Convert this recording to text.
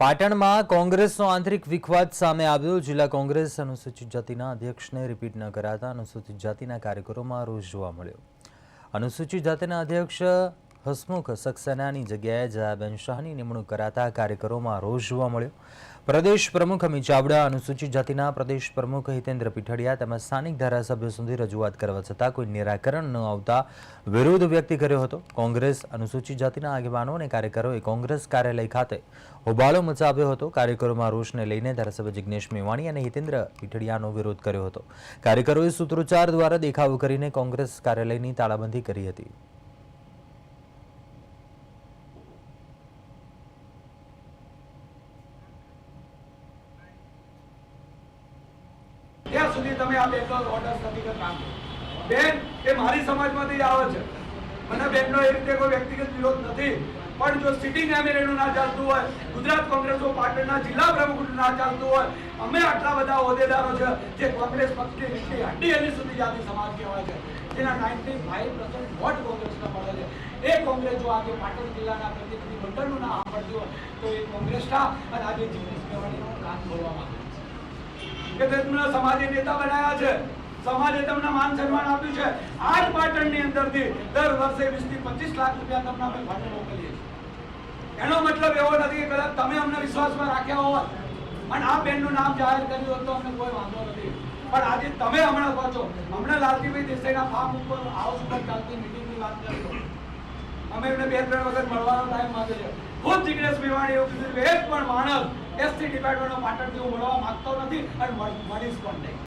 પાટણમાં કોંગ્રેસનો આંતરિક વિખવાદ સામે આવ્યો. જિલ્લા કોંગ્રેસ અનુસૂચિત જાતિના અધ્યક્ષને રિપીટ ન કરાતા અનુસૂચિત જાતિના કાર્યકરોમાં રોષ જોવા મળ્યો. અનુસૂચિત જાતિના અધ્યક્ષ હસમુખ સક્સેનાની જગ્યાએ જયાબેન શાહની નિમણૂક કરાતા કાર્યકરોમાં રોષ જોવા મળ્યો. પ્રદેશ પ્રમુખ અમિત ચાવડા, અનુસૂચિત જાતિના પ્રદેશ પ્રમુખ હિતેન્દ્ર પીઠડિયા તેમજ સ્થાનિક ધારાસભ્યો સુધી રજૂઆત કરવા છતાં કોઈ નિરાકરણ ન આવતા વિરોધ વ્યક્ત કર્યો હતો. કોંગ્રેસ અનુસૂચિત જાતિના આગેવાનો અને કાર્યકરોએ કોંગ્રેસ કાર્યાલય ખાતે હોબાળો મચાવ્યો હતો. કાર્યકરોમાં રોષને લઈને ધારાસભ્ય જિજ્ઞેશ મેવાણી અને હિતેન્દ્ર પીઠડિયાનો વિરોધ કર્યો હતો. કાર્યકરોએ સૂત્રોચ્ચાર દ્વારા દેખાવો કરીને કોંગ્રેસ કાર્યાલયની તાળાબંધી કરી હતી. સુધી તમે આ બેનનો ઓર્ડર નથી કરતા. બેન, એ મારી સમાજમાંથી આવે છે. મને બેનનો એ રીતે કોઈ વ્યક્તિગત વિરોધ નથી. પણ જો સિટિંગ એમએલએનું ના ચાલતું હોય, ગુજરાત કોંગ્રેસો પાટણના જિલ્લા પ્રમુખનું ના ચાલતું હોય, અમે આટલા બધા હોદ્દેદારો છે જે કોંગ્રેસ પક્ષની નીચે હड्डी હજી સુધી જાતિ સમાજ કહેવાય છે. જેના નાઇન્ટી ફાઈવ પર્સન્ટ વોટ કોંગ્રેસના મળે છે. એ કોંગ્રેસ જો આજે પાટણ જિલ્લાના પ્રતિનિધિ મંડળનું ના સાંભળતું હોય, તો એ કોંગ્રેસના અને આજે જિગ્નેશ મેવાણીનું કામ બોલવા માંગે છે. કે તમને સમાજે નેતા બનાવ્યા છે, સમાજે તમને માન સન્માન આપ્યું છે આ જ પાટણની અંદરથી દર વર્ષે 20 થી 25 લાખ રૂપિયા તમને અમે ફંડ મોકલીએ છીએ. એનો મતલબ એવો નથી કે કદાચ તમે અમને વિશ્વાસમાં રાખ્યા હોત અને આ બેનનું નામ જાહેર કર્યું હોત અમને કોઈ વાંધો નથી. પણ આજે તમે હમણાં કહો છો હમણાં લાલજીભાઈ દેસાઈના ફાર્મ ઉપર હાઉસ ઉપર ચાલતી મિટિંગની વાત કરતો અમે એમને બે ત્રણ વખત મળવાનો ટાઈમ માંગે છે ખુદ જિગ્નેશ મેવાણી એવું કીધું એક પણ માણસ એસટી ડિપાર્ટમેન્ટનો પાટણથી હું મળવા માંગતો નથી અને મળ- મળીશ પણ નહીં.